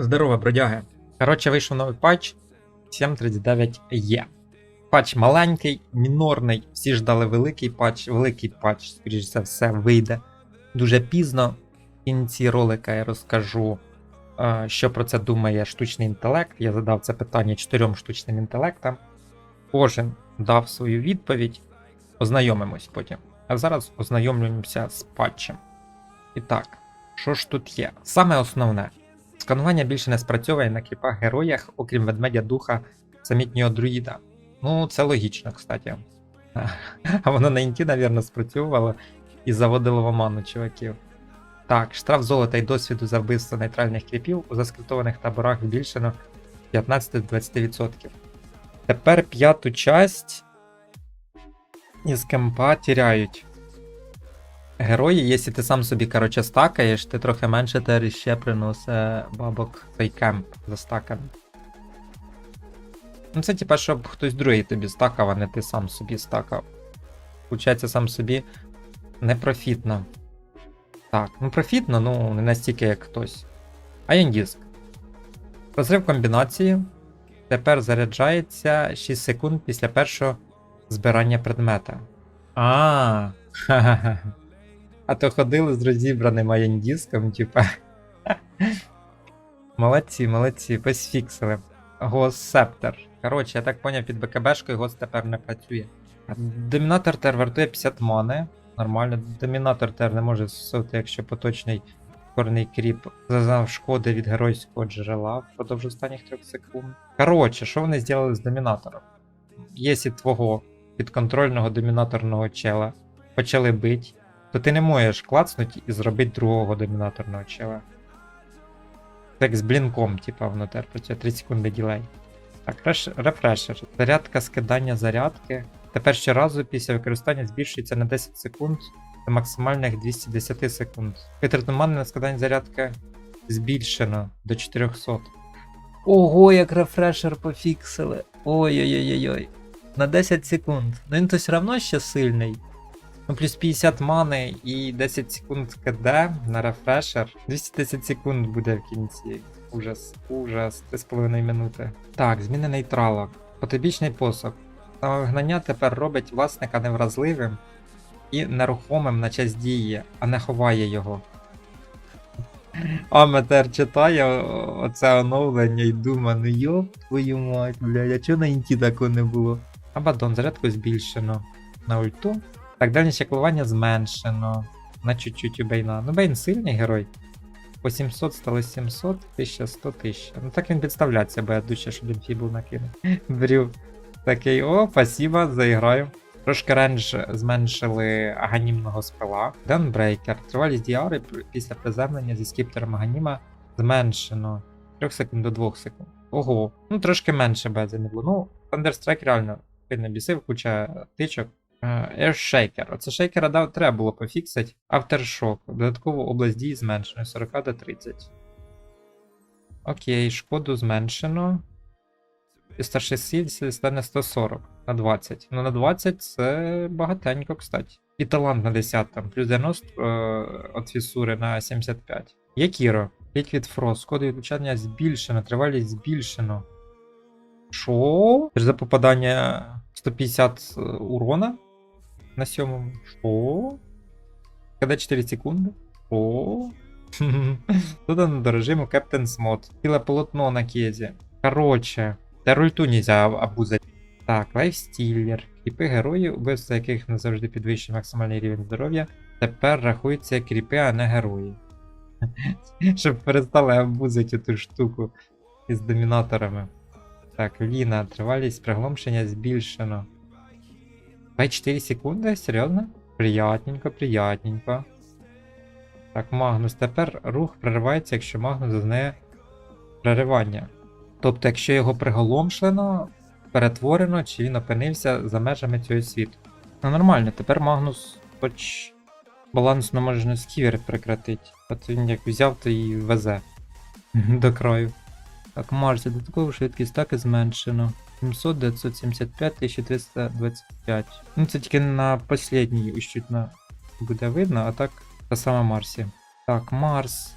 Здорово, бродяги. Коротше, вийшов новий патч 7.39 є. Патч маленький, мінорний. Всі ждали великий патч. Великий патч, скоріш за все, вийде дуже пізно. В кінці ролика я розкажу, е, що про це думає штучний інтелект. Я задав це питання чотирьом штучним інтелектам. Кожен дав свою відповідь. Ознайомимось потім. А зараз ознайомлюємося з патчем. І так, що ж тут є? Саме основне. Сканування більше не спрацьовує на кріпах героях, окрім ведмедя духа самітнього друїда. Ну, це логічно, кстати. А воно на інті, навірно, спрацьовувало і заводило в оману чуваків. Так, штраф золота і досвіду за вбивство нейтральних кріпів у заскриптованих таборах збільшено 15-20%. Тепер п'яту часть із кемпа тіряють. Герої, якщо ти сам собі, короче, стакаєш, ти трохи менше тери ще приносить бабок цей кемп застаканий. Ну, це типа, щоб хтось другий тобі стакав, а не ти сам собі стакав. Получається, сам собі непрофітно. Так, ну профітно, ну не настільки, як хтось. Айндіск. Розрив комбінації. Тепер заряджається 6 секунд після першого збирання предмета. А, ха-ха-ха. А то ходили з розібраним айндіском, типа. Молодці, молодці, весь фіксили. Госсептор. Коротше, я так поняв, під БКБшкою гос тепер не працює. Домінатор тер вартує 50 мани. Нормально. Домінатор тер не може зсути, якщо поточний корний кріп зазнав шкоди від геройського джерела впродовж останніх 3 секунд. Коротше, що вони зробили з домінатором? Якщо твого підконтрольного домінаторного чела почали бить, то ти не можеш клацнути і зробити другого домінаторного чела. Так з блінком, типа, внутрі працює 3 секунди ділей. Так, реш... рефрешер. Зарядка скидання зарядки. Тепер щоразу після використання збільшується на 10 секунд до максимальних 210 секунд. Витрату на скидання зарядки збільшено до 400. Ого, як рефрешер пофіксили. Ой-ой-ой-ой. На 10 секунд. Ну він то все одно ще сильний. Ну, плюс 50 мани і 10 секунд КД на рефрешер. 210 секунд буде в кінці. Ужас, ужас, 3,5 минути. Так, зміни нейтрала. Потибічний посох. Самовигнання тепер робить власника невразливим і нерухомим на час дії, а не ховає його. Аметер читає оце оновлення і думає, ну йоп твою мать, блядь, а чого на інті такого не було? Абадон, зарядку збільшено. На ульту. Так, дальність чеклування зменшено. На чуть-чуть у Бейна. Ну, Бейн сильний герой. По 700 стало 700, 1100, 1000. Ну так він підставляється, бо я дужче, щоб він фібул накинув. Брю. Такий, о, спасибо, заіграю. Трошки рендж зменшили аганімного спила. Gunbreaker. Тривалість діари після приземлення зі скіптером аганіма зменшено. 3 секунд до 2 секунд. Ого, ну трошки менше бези не було. Ну, Thunderstrike реально сильно бісив, куча тичок. Е, Air Shaker. Оце шейкера дав, треба було пофіксити. Aftershock. Додаткову область дії зменшено 40 до 30. Окей, шкоду зменшено. І старший сіль стане 140 на 20. Ну на 20 це багатенько, кстати. І талант на 10 там, плюс 90 е, от фісури на 75. Якіро. Liquid Frost. Коди відлучання збільшено, тривалість збільшено. Що? Це за попадання 150 е, урона на сьомому. Що? Когда 4 секунди? Що? Додано до режиму Captain's Mod. Ціле полотно на кезі. Короче, та рульту нельзя обузати. Так, лайфстілер. Кріпи героїв, убивства яких не завжди підвищує максимальний рівень здоров'я. Тепер рахуються кріпи, а не герої. Щоб перестали абузити ту штуку із домінаторами. Так, Ліна, тривалість пригломшення збільшено. 24 секунди? Серйозно? Приятненько, приятненько. Так, Магнус. Тепер рух переривається, якщо Магнус зазнає переривання. Тобто, якщо його приголомшлено, перетворено, чи він опинився за межами цього світу. Ну нормально, тепер Магнус хоч балансно може сківер прекратити. От він як взяв, то і везе до краю. Так, Марс, додаткову швидкість так і зменшено. 700, 975, 1325. Ну це тільки на последній ось буде видно, а так та сама Марсі. Так, Марс.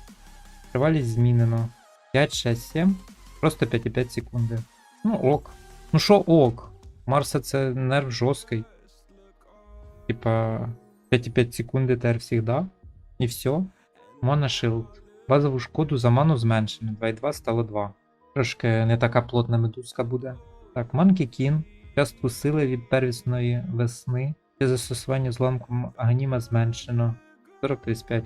Тривалість змінено. 5, 6, 7. Просто 5,5 секунди. Ну ок. Ну що ок? Марса це нерв жорсткий. Типа 5,5 секунди тер всегда. І все. Мона шилд. Базову шкоду за ману зменшено. 2,2 стало 2. Трошки не така плотна медузка буде. Так, Манкі Кін. Частку сили від первісної весни. Для застосування зламком агніма зменшено. 40-35.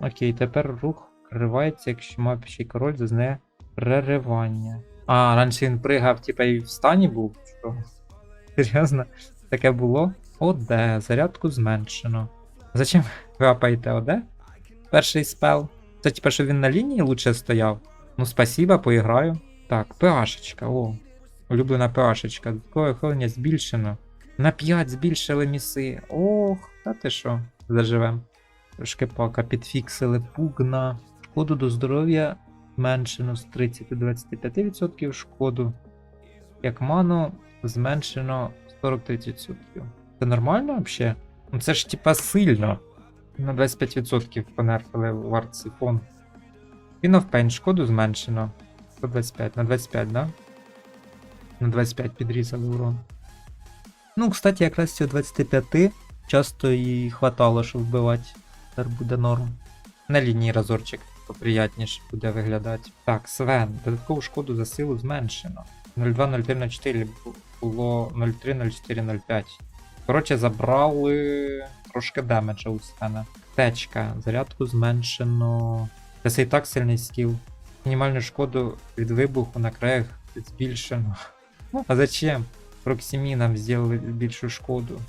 Окей, тепер рух проривається, якщо мапічий король зазнає переривання. А, раніше він пригав, типа і в стані був. Що? Серйозно? Таке було? ОД, зарядку зменшено. Зачем ви апаєте ОД? Перший спел. Це типа, що він на лінії лучше стояв. Ну, спасіба, поіграю. Так, ПАшечка, о. Улюблена ПАшечка. Додаткове охолення збільшено. На 5 збільшили міси. Ох, та ти що? Заживем. Трошки пока підфіксили пугна. Шкоду до здоров'я зменшено з 30 до 25% шкоду. Як ману зменшено 40-30%. Це нормально взагалі? Ну це ж типа сильно. На 25% понерфили варт сифон. Він шкоду зменшено. 125 на 25, да? На 25 підрізали урон. Ну, кстати, якраз цього 25 часто і хватало, щоб вбивати. Тепер буде норм. На лінії разорчик поприятніше буде виглядати. Так, Свен, додаткову шкоду за силу зменшено. 020304 було 030405. Коротше, забрали трошки демеджа у Свена. Течка, зарядку зменшено. Це і так сильний скіл. Мінімальну шкоду від вибуху на краях збільшено. А зачем? Проксімі нам зробили більшу шкоду.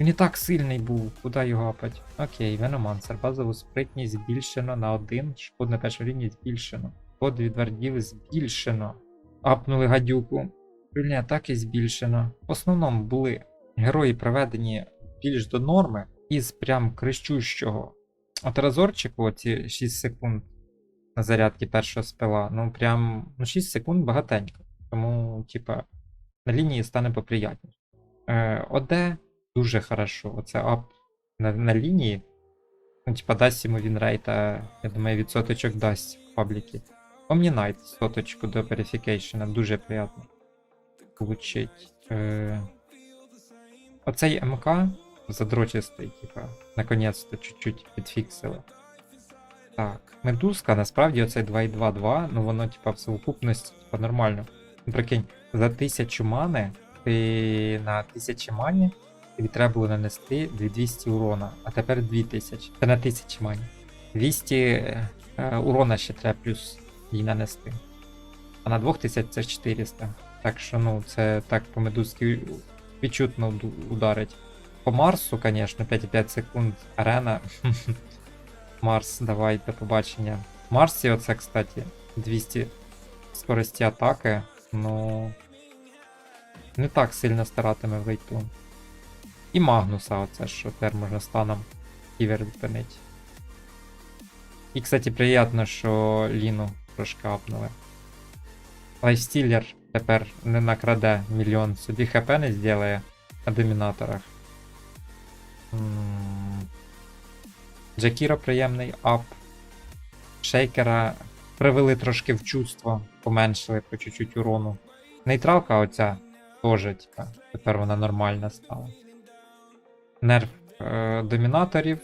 Він і так сильний був, куди його апать? Окей, Веномансер. Базову спритність збільшено на 1, шкоду на першій лінії збільшено. Шкоду від вардів збільшено. Апнули гадюку. Вільні атаки збільшено. В основному були герої приведені більш до норми із прям крещущого. От разорчику, оці 6 секунд на зарядки першого спела, ну прям ну 6 секунд багатенько. Тому, типа, на лінії стане поприятніше. Е, ОД дуже хорошо. Оце ап на, на лінії. Ну, типа, дасть йому він рейта, я думаю, відсоточок дасть в пабліки. Omninite соточку до верифікейшена, дуже приємно получить. Е, оцей МК задрочистий, типа, наконець-то чуть-чуть підфіксили. Так, медузка, насправді оцей 2.2.2, ну воно, типа, в совокупності, типа, нормально. Прикинь, за 1000 мани, ти на 1000 мані тобі треба було нанести 2200 урона, а тепер 2000. Це на 1000 мані. 200 е, урона ще треба плюс їй нанести. А на 2000 це 400. Так що, ну, це так по медузки відчутно ударить. По Марсу, звісно, 5,5 секунд арена. Марс, давай, до побачення. Марсі, оце, кстати, 200 скорості атаки, ну. Не так сильно старатиме в лейту. І Магнуса, оце, що тепер можна станом ківер відпинить. І, кстати, приємно, що Ліну трошки апнули. Лайфстілер тепер не накраде мільйон собі хп не зробить на домінаторах. М. Джакіро приємний ап. Шейкера привели трошки в чувство, поменшили по чуть-чуть урону. Нейтралка оця теж, типа, тепер вона нормальна стала. Нерв е, домінаторів.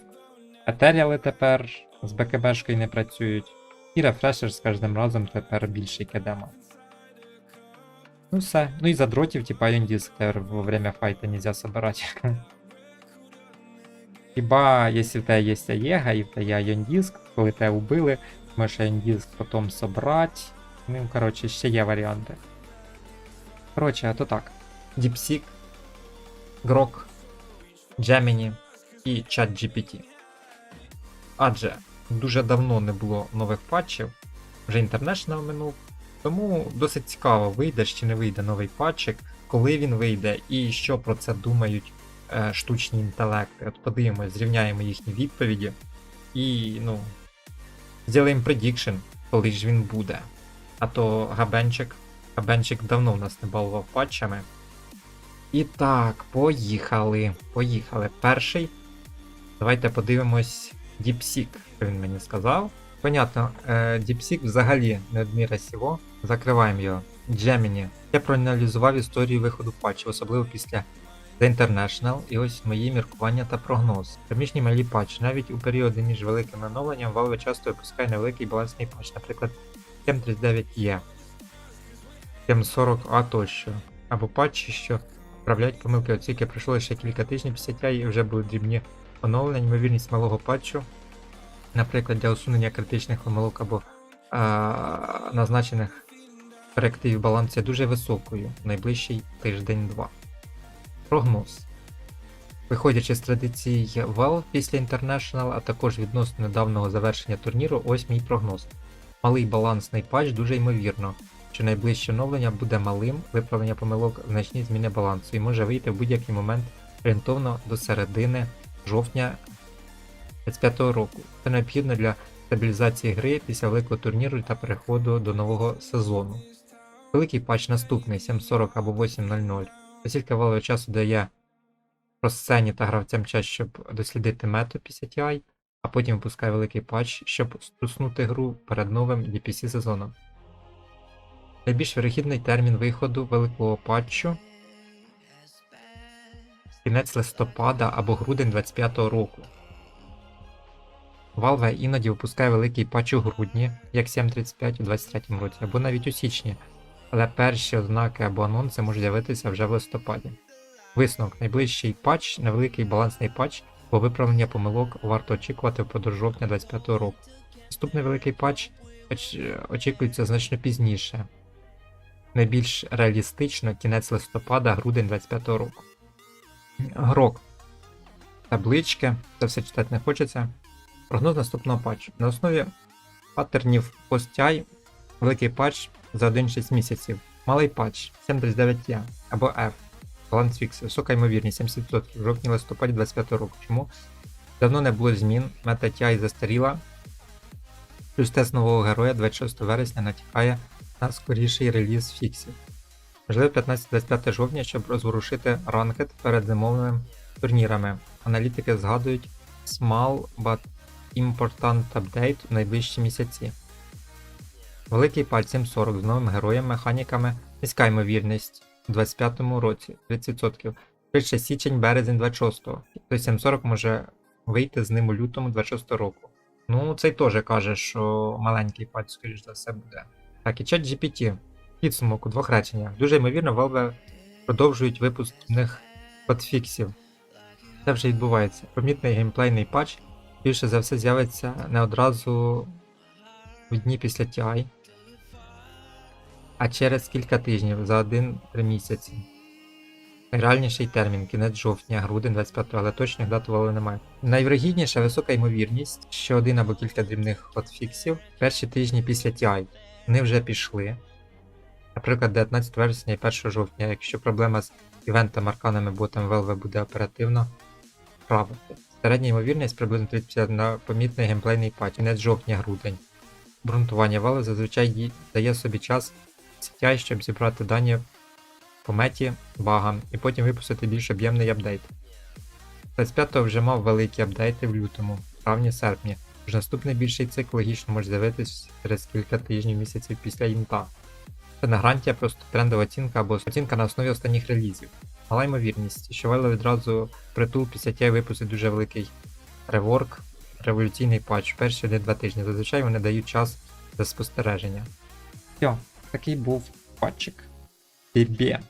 Етеріали тепер з БКБшкою не працюють. І рефрешер з кожним разом тепер більший кедема. Ну все. Ну і за дротів, типа Disc тепер во время файта нельзя собирати. Хіба, якщо в тебе є Аєга і в тебе є Ion коли тебе убили, можеш Ion потім собрати. Ну, коротше, ще є варіанти. Коротше, а то так. DeepSeek, Grok, Gemini і ChatGPT. Адже дуже давно не було нових патчів, вже International минув, тому досить цікаво, вийде чи не вийде новий патчик, коли він вийде і що про це думають е, штучні інтелекти. От подивимось, зрівняємо їхні відповіді і, ну, зробимо предікшн, коли ж він буде. А то Габенчик, Габенчик давно в нас не балував патчами. І так, поїхали. Поїхали. Перший. Давайте подивимось DeepSeek, що він мені сказав. Понятно, е, DeepSeek взагалі не адміра сього. Закриваємо його. Gemini. Я проаналізував історію виходу патчів, особливо після The International, і ось мої міркування та прогноз. Приміжні малі патчі. Навіть у періоди між великим оновленням Valve часто випускає невеликий балансний патч, наприклад, 739E, 740A тощо. Або патчі, що вправляють помилки оцінки пройшло лише кілька тижнів після тя і вже були дрібні оновлення, ймовірність малого патчу, наприклад, для усунення критичних помилок або а, назначених корективів балансу дуже високою в найближчий тиждень-два. Прогноз. Виходячи з традицій Valve після International, а також відносно недавнього завершення турніру, ось мій прогноз. Малий балансний патч дуже ймовірно, що найближче оновлення буде малим, виправлення помилок значні зміни балансу і може вийти в будь-який момент орієнтовно до середини жовтня 2025 року. Це необхідно для стабілізації гри після великого турніру та переходу до нового сезону. Великий патч наступний 7.40 або 8.00. Оскільки Valve часу дає розсцені та гравцям час, щоб дослідити мету після TI, а потім випускає великий патч, щоб стуснути гру перед новим DPC сезоном. Найбільш вирохідний термін виходу великого патчу кінець листопада або грудень 25 року. Valve іноді випускає великий патч у грудні, як 7.35 у 23 році, або навіть у січні, але перші ознаки або анонси можуть з'явитися вже в листопаді. Висновок найближчий патч, невеликий балансний патч, бо виправлення помилок варто очікувати впродовж жовтня 25 року. Наступний великий патч оч- очікується значно пізніше, найбільш реалістично кінець листопада, грудень 25 року. Грок. Таблички, це все читати не хочеться. Прогноз наступного патчу. На основі паттернів PostI великий патч за 1-6 місяців. Малий патч 739 або F. Баланс фікс, висока ймовірність 70% в жовтні-листопаді 25 року. Чому? Давно не було змін, мета TI застаріла. Плюс тест нового героя 26 вересня натякає на скоріший реліз фіксів. Можливо, 15-25 жовтня, щоб розворушити ранкет перед зимовими турнірами. Аналітики згадують small but important update в найближчі місяці. Великий пальць 740 з новими героями, механіками, низька ймовірність у 25-му році 30%. Швидше січень, березень 26-го. Тобто 740 може вийти з ним у лютому 26 року. Ну, цей теж каже, що маленький пальць, скоріш за все, буде. Так, і чат GPT. Підсумок у двох реченнях. Дуже ймовірно, Valve продовжують випуск них подфіксів. Це вже відбувається. Помітний геймплейний патч більше за все з'явиться не одразу в дні після TI, а через кілька тижнів за 1-3 місяці. Найреальніший термін кінець жовтня, грудень 25, але точних дат Valve немає. Найвирогідніша висока ймовірність, що один або кілька дрібних хотфіксів перші тижні після TI. Вони вже пішли. Наприклад, 19 вересня і 1 жовтня, якщо проблема з івентами, арканами, ботами Valve буде оперативно правити. Середня ймовірність приблизно 30 на помітний геймплейний патч, кінець жовтня-грудень. Обґрунтування Valve зазвичай дає собі час CTI, щоб зібрати дані по меті, багам, і потім випустити більш об'ємний апдейт. 25 вже мав великі апдейти в лютому, травні-серпні, тож наступний більший цикл логічно може з'явитися через кілька тижнів місяців після інта. Це не гарантія, просто трендова оцінка або оцінка на основі останніх релізів. Мала ймовірність, що Valve відразу притул після тієї випустить дуже великий реворк, революційний патч перші 1-2 тижні. Зазвичай вони дають час для спостереження. Все, такий був патчик. Бібє.